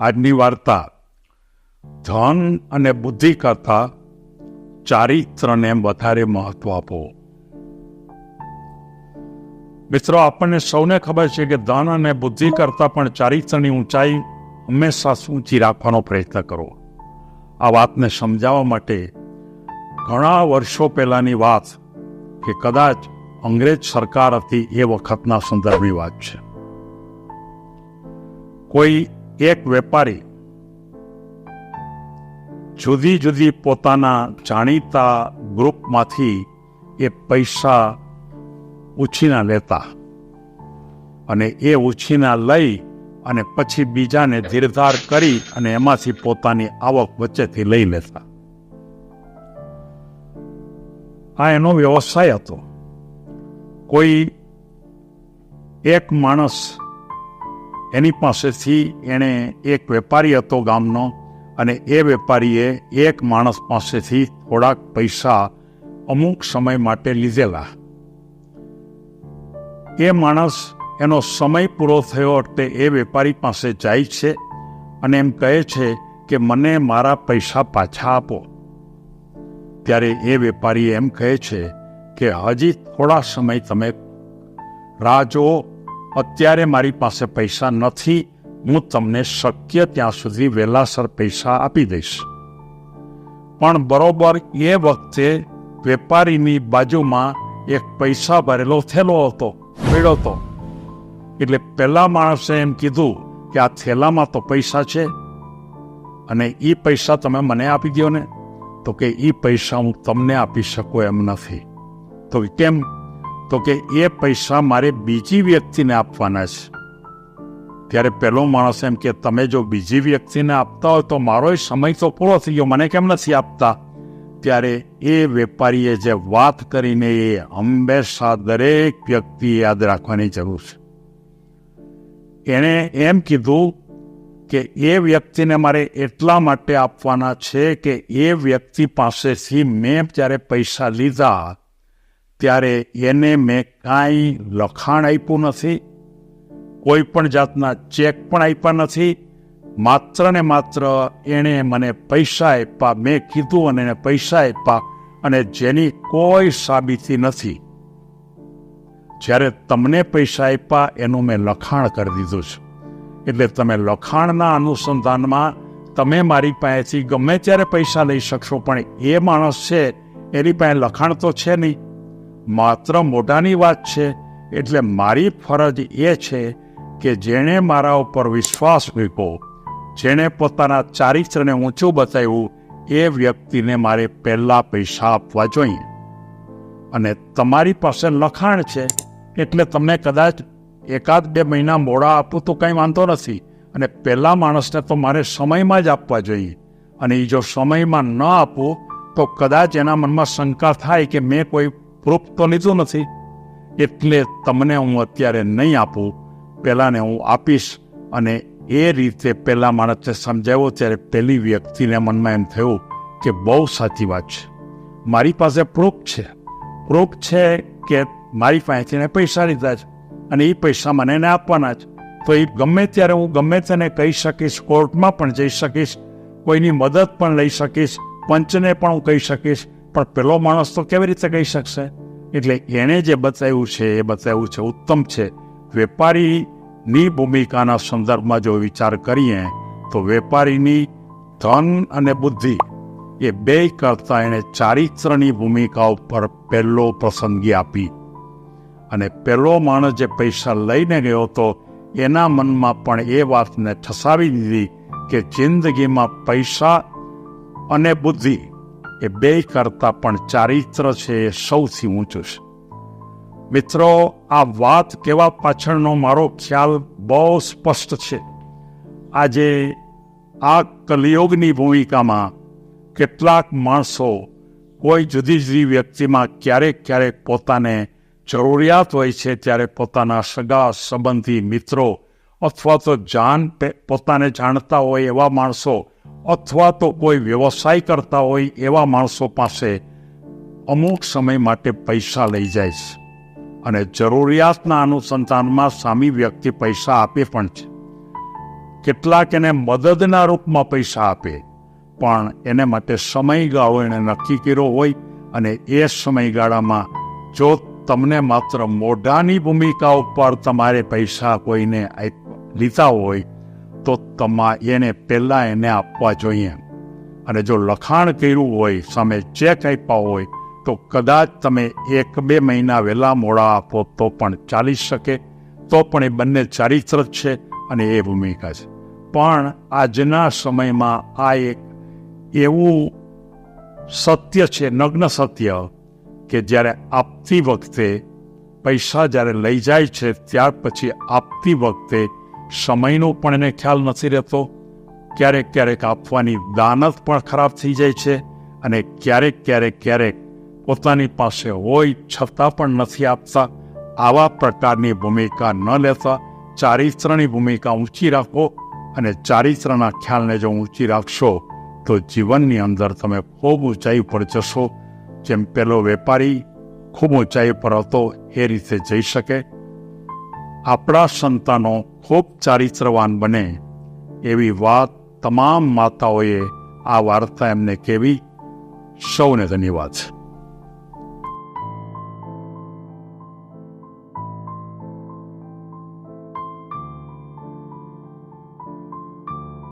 આજની વાર્તા, ધન અને બુદ્ધિ કરતા ચારિત્રને વધારે મહત્વ આપો. મિત્રો, આપણને સૌને ખબર છે કે ધન અને બુદ્ધિ કરતા પણ ચારિત્રની ઊંચાઈ હંમેશા ઊંચી રાખવાનો પ્રયત્ન કરો. આ વાતને સમજાવવા માટે ઘણા વર્ષો પહેલાની વાત કે કદાચ અંગ્રેજ સરકાર હતી એ વખતના સંદર્ભની વાત છે. કોઈ એક વેપારી જુદી જુદી પોતાના જાણીતા ગ્રુપમાંથી એ પૈસા ઉછીના લેતા અને એ ઉછીના લઈ અને પછી બીજાને ધીરધાર કરી અને એમાંથી પોતાની આવક વચ્ચેથી લઈ લેતા. આ એનો વ્યવસાય હતો. કોઈ એક માણસ એની પાસેથી એણે એક વેપારી હતો ગામનો અને એ વેપારીએ એક માણસ પાસેથી થોડાક પૈસા અમુક સમય માટે લીધેલા. એ માણસ એનો સમય પૂરો થયો એટલે એ વેપારી પાસે જાય છે અને એમ કહે છે કે મને મારા પૈસા પાછા આપો. ત્યારે એ વેપારી એમ કહે છે કે હજી થોડા સમય તમે રાહ જુઓ. અત્યારે મારી પાસે પૈસા નથી, હું તમને શક્ય ત્યાં સુધી વહેલાસર પૈસા આપી દઈશ. પણ બરોબર એ વખતે વેપારીની બાજુમાં એક પૈસા ભરેલો થેલો હતો પડ્યો હતો એટલે પહેલા માણસે એમ કીધું કે આ થેલામાં તો પૈસા છે, અને એ પૈસા તમે મને આપી દો ને તો કે એ પૈસા હું તમને આપી શકું એમ નથી. તો કેમ તો કે, એ પૈસા મારે બીજી વ્યક્તિને આપવાના છે. ત્યારે પહેલો માણસ એમ કે, તમે જો બીજી વ્યક્તિને આપતા હોય તો મારો સમય તો પૂરો થઈ ગયો, મને કેમ નથી આપતા? ત્યારે એ વેપારીએ જે વાત કરીને એ હંમેશા દરેક વ્યક્તિએ યાદ રાખવાની જરૂર છે. એણે એમ કીધું કે, એ વ્યક્તિને મારે એટલા માટે આપવાના છે કે, એ વ્યક્તિ પાસેથી મેં જ્યારે પૈસા લીધા ત્યારે એને મેં કાંઈ લખાણ આપ્યું નથી, કોઈ પણ જાતના ચેક પણ આપ્યા નથી. માત્ર ને માત્ર એણે મને પૈસા આપ્યા, મેં કીધું અને એને પૈસા આપ્યા અને જેની કોઈ સાબિતી નથી. જ્યારે તમને પૈસા આપ્યા, એનું મેં લખાણ કરી દીધું છે. એટલે તમે લખાણના અનુસંધાનમાં તમે મારી પાસેથી ગમે ત્યારે પૈસા લઈ શકશો, પણ એ માણસ છે, એની પાસે લખાણ તો છે નહીં. માત્ર મોઢાની વાત છે, એટલે મારી ફરજ એ છે કે જેણે મારા ઉપર વિશ્વાસ મૂક્યો, જેણે પોતાના ચારિત્રને ઊંચું બતાવ્યું, એ વ્યક્તિને મારે પહેલા પૈસા આપવા જોઈએ. અને તમારી પાસે લખાણ છે, એટલે તમને કદાચ એકાદ બે મહિના મોડા આપું તો કંઈ વાંધો નથી, અને પહેલાં માણસને તો મારે સમયમાં જ આપવા જોઈએ. અને એ જો સમયમાં ન આપું, તો કદાચ એના મનમાં શંકા થાય કે મેં કોઈ પ્રૂફ તો લીધું નથી. એટલે તમને હું અત્યારે નહીં આપું. પહેલાંને હું આપીશ અને એ રીતે પહેલા માણસને સમજાવ્યો ત્યારે પહેલી વ્યક્તિને મનમાં એમ થયું કે બહુ સાચી વાત છે. મારી પાસે પ્રૂફ છે. પ્રૂફ છે કે મારી પાસેથી એને પૈસા લીધા છે અને એ પૈસા મને એને આપવાના છે. તો એ ગમે ત્યારે હું ગમે તેને કહી શકીશ, કોર્ટમાં પણ જઈ શકીશ, કોઈની મદદ પણ લઈ શકીશ, પંચને પણ હું કહી શકીશ પણ પેલો માણસ તો કેવી રીતે કહી શકશે? એટલે એણે જે બતાવ્યું છે, એ બતાવ્યું છે, ઉત્તમ છે. વેપારીની ભૂમિકાના સંદર્ભમાં જો વિચાર કરીએ, તો વેપારીની ધન અને બુદ્ધિ એ બે કરતાં એણે ચારિત્રની ભૂમિકા ઉપર પહેલો પસંદગી આપી. અને પહેલો માણસ જે પૈસા લઈને ગયો હતો, એના મનમાં પણ એ વાતને ઠસાવી દીધી કે જિંદગીમાં પૈસા અને બુદ્ધિ એ બે કરતાં પણ ચારિત્ર છે એ સૌથી ઊંચું છે. મિત્રો, આ વાત કેવા પાછળનો મારો ખ્યાલ બહુ સ્પષ્ટ છે. આજે આ કલિયોગની ભૂમિકામાં કેટલાક માણસો કોઈ જુદી જુદી વ્યક્તિમાં ક્યારેક ક્યારેક પોતાને જરૂરિયાત હોય છે ત્યારે પોતાના સગા સંબંધી મિત્રો અથવા તો જાન પોતાને જાણતા હોય એવા માણસો, અથવા તો કોઈ વ્યવસાય કરતા હોય એવા માણસો પાસે અમુક સમય માટે પૈસા લઈ જાય છે. અને જરૂરિયાતના અનુસંધાનમાં સામી વ્યક્તિ પૈસા આપે પણ છે. કેટલાક એને મદદના રૂપમાં પૈસા આપે, પણ એને માટે સમયગાળો એણે નક્કી કર્યો હોય અને એ સમયગાળામાં જો તમને માત્ર મોઢાની ભૂમિકા ઉપર તમારે પૈસા કોઈને આપ- લીધા હોય તો તમા એને પહેલાં એને આપવા જોઈએ. અને જો લખાણ કર્યું હોય, સામે ચેક આપ્યા હોય, તો કદાચ તમે એક બે મહિના વહેલા મોડા આપો તો પણ ચાલી શકે. તો પણ એ બંને ચારિત્ર છે અને એ ભૂમિકા છે. પણ આજના સમયમાં આ એક એવું સત્ય છે, નગ્ન સત્ય, કે જ્યારે આપતી વખતે પૈસા જ્યારે લઈ જાય છે, ત્યાર પછી આપતી વખતે સમયનો પણ એને ખ્યાલ નથી રહેતો. ક્યારેક ક્યારેક આપવાની દાનત પણ ખરાબ થઈ જાય છે અને ક્યારેક ક્યારેક ક્યારેક પોતાની પાસે હોય છતાં પણ નથી આપતા. આવા પ્રકારની ભૂમિકા ન લેતા. ચારિત્રની ભૂમિકા ઊંચી રાખો અને ચારિત્રના ખ્યાલને જો ઊંચી રાખશો તો જીવનની અંદર તમે ખૂબ ઊંચાઈ પર જશો. જેમ પેલો વેપારી ખૂબ ઊંચાઈ પર હતો, એ રીતે જઈ શકે. આપણા સંતાનો ખૂબ ચારિત્રવાન બને, એવી વાત તમામ માતાઓએ આ વાર્તા એમને કહેવી સૌને ધન્યવાદ. છે